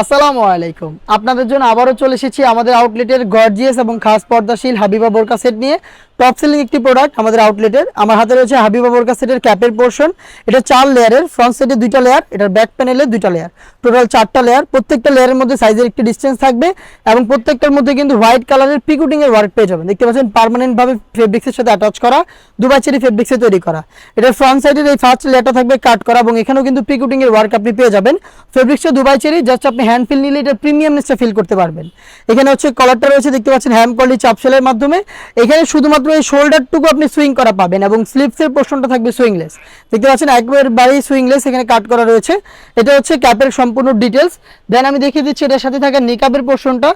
আসসালামু আলাইকুম। আপনাদের জন্য আবারও চলে এসেছি আমাদের আউটলেটের গর্জিয়াস এবং খাস পর্দাশীল হাবিবা বোরকা সেট নিয়ে। টপ সেলিং একটি প্রোডাক্ট আমাদের আউটলেটের আমার হাতে রয়েছে হাবিবা বোরকা সেটের ক্যাপের পোর্শন এটা চার লেয়ারের ফ্রন্ট সাইডে দুইটা লেয়ার এটার ব্যাক প্যানেলে দুইটা লেয়ার টোটাল চারটা লেয়ার প্রত্যেকটা লেয়ারের মধ্যে সাইজের একটি ডিস্টেন্স থাকবে এবং প্রত্যেকটার মধ্যে কিন্তু হোয়াইট কালারের পিকুটিং এর ওয়ার্ক পেয়ে যাবেন। দেখতে পাচ্ছেন পার্মানেন্ট ভাবে ফেব্রিক্সের সাথে অ্যাটাচ করা, দুবাই চেরি ফেব্রিক্সে তৈরি করা। এটার ফ্রন্ট সাইডের এই ফার্স্ট লেয়ারটা থাকবে কাট করা এবং এখানেও কিন্তু পিকুটিং এর ওয়ার্ক আপনি পেয়ে যাবেন। ফেব্রিক্সটা দুবাই চেরি জাস্ট আপনি হ্যান্ড ফিল নিলে এটা প্রিমিয়ামনেসটা ফিল করতে পারবেন। এখানে হচ্ছে কলারটা রয়েছে, দেখতে পাচ্ছেন হ্যাম কোয়ালিটি চাপসেলের মাধ্যমে। এখানে শুধুমাত্র এই শোল্ডারটুকু আপনি সুইং করা পাবেন এবং স্লিপসের পোর্শনটা থাকবে সুইংলেস। দেখতে পাচ্ছেন একবার বাড়ি সুইংলেস এখানে কাট করা রয়েছে। এটা হচ্ছে ক্যাপের সম্পূর্ণ ডিটেলস দেন আমি দেখিয়ে দিচ্ছি এটার সাথে থাকা নিকাবের পোর্শনটা।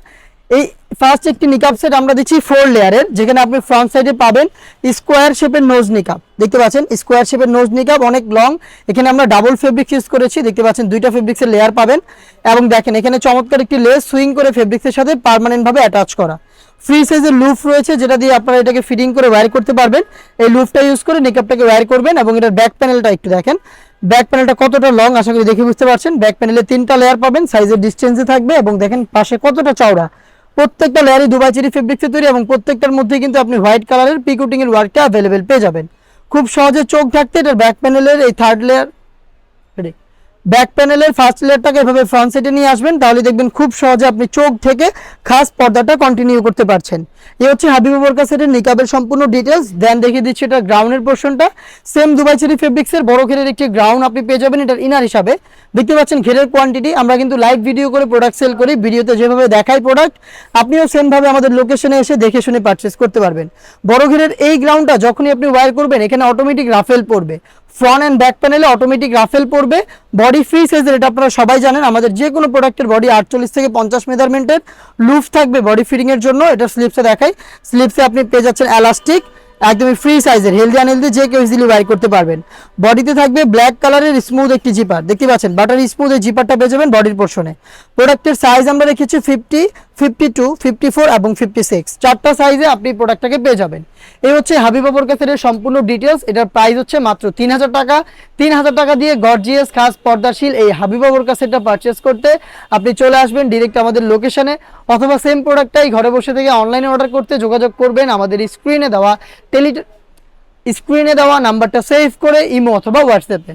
এই ফার্স্ট একটি নিকাব সেট আমরা দিচ্ছি ফোর লেয়ারের যেখানে আপনি ফ্রন্ট সাইডে পাবেন স্কোয়ার শেপের নোজ নিকাব দেখতে পাচ্ছেন স্কোয়ার শেপের নোজ নিকাব অনেক লং এখানে আমরা ডাবল ফেব্রিক ইউজ করেছি। দেখতে পাচ্ছেন দুইটা ফেব্রিক্সের লেয়ার পাবেন। এবং দেখেন এখানে চমৎকার একটি লেস সুইং করে ফেব্রিক্সের সাথে পার্মানেন্ট ভাবে অ্যাটাচ করা। ফ্রি সাইজের লুফ রয়েছে, যেটা দিয়ে আপনারা এটাকে ফিটিং করে ওয়্যার করতে পারবেন। এই লুফটা ইউজ করে নিকাবটাকে ওয়্যার করবেন এবং এটার ব্যাক প্যানেলটা একটু দেখেন। ব্যাক প্যানেলটা কতটা লং আশা করি দেখে বুঝতে পারছেন। ব্যাক প্যানেলে তিনটা লেয়ার পাবেন সাইজের ডিস্টেন্সে থাকবে এবং দেখেন পাশে কতটা চওড়া। প্রত্যেকটা লেয়ারই দুবাই চেরি ফেব্রিক্সে তৈরি এবং প্রত্যেকটার মধ্যে কিন্তু আপনি হোয়াইট কালারের পিকুটিং এর ওয়ার্কটা অ্যাভেলেবেল পেয়ে যাবেন। খুব সহজে চোখ থাকতে এটার ব্যাক প্যানেলের এই থার্ড লেয়ার ব্যাক প্যানেলের ফার্স্ট লেয়ারটাকে এভাবে ফ্রন্ট সাইডে নিয়ে আসবেন, তাহলে দেখবেন খুব সহজে আপনি চোখ থেকে খাস পর্দাটা কন্টিনিউ করতে পারছেন। এ হচ্ছে হাবিবুর বোরকা নিকাবের সম্পূর্ণ ডিটেলস দেন দেখিয়ে দিচ্ছি এটা গ্রাউন্ডের পোর্শনটা সেম দুবাই চেরি ফেব্রিক্সের বড় ঘেরের একটি গ্রাউন্ড আপনি পেয়ে যাবেন, এটার ইনার হিসাবে। দেখতে পাচ্ছেন ঘেরের কোয়ান্টিটি আমরা কিন্তু লাইভ ভিডিও করে প্রোডাক্ট সেল করি ভিডিওতে যেভাবে দেখাই প্রোডাক্ট আপনিও সেমভাবে আমাদের লোকেশনে এসে দেখে শুনে পারচেস করতে পারবেন। বড় ঘেরের এই গ্রাউন্ডটা যখনই আপনি ওয়্যার করবেন, এখানে অটোমেটিক রাফেল পড়বে। ফ্রন্ট অ্যান্ড ব্যাক প্যানেলে অটোমেটিক রাফেল পড়বে। বডি ফ্রি সাইজের এটা আপনারা সবাই জানেন, আমাদের যে কোনো প্রোডাক্টের বডি আটচল্লিশ থেকে পঞ্চাশ মেজারমেন্টের লুফ থাকবে বডি ফিটিংয়ের জন্য, এটা স্লিপসে দেখাই। স্লিপসে আপনি পেয়ে যাচ্ছেন এলাস্টিক একদমই ফ্রি সাইজের হেলদি আনহেলদি যে কেউ ইজিলি ওয়ার করতে পারবেন। বডিতে থাকবে ব্ল্যাক কালারের স্মুথ একটি জিপার দেখতে পাচ্ছেন? বাটার স্মুথ এই জিপারটা পেয়ে যাবেন বডির পোর্শনে প্রোডাক্টের সাইজ আমরা রেখেছি fifty fifty two fifty four এবং ফিফটি সিক্স চারটা সাইজে আপনি প্রোডাক্টটাকে পেয়ে যাবেন। এই হচ্ছে হাবিবা বোরকাসের সম্পূর্ণ ডিটেলস এটার প্রাইস হচ্ছে মাত্র তিন হাজার টাকা। তিন হাজার টাকা দিয়ে গর্জিয়াস খাস পর্দাশীল এই হাবিবা বোরকা সেটটা পারচেস করতে আপনি চলে আসবেন ডিরেক্ট আমাদের লোকেশনে অথবা সেম প্রোডাক্টটাই ঘরে বসে থেকে অনলাইনে অর্ডার করতে যোগাযোগ করবেন। আমাদের স্ক্রিনে দেওয়া টেলি স্ক্রিনে দেওয়া নাম্বারটা সেভ করে ইমো অথবা হোয়াটসঅ্যাপে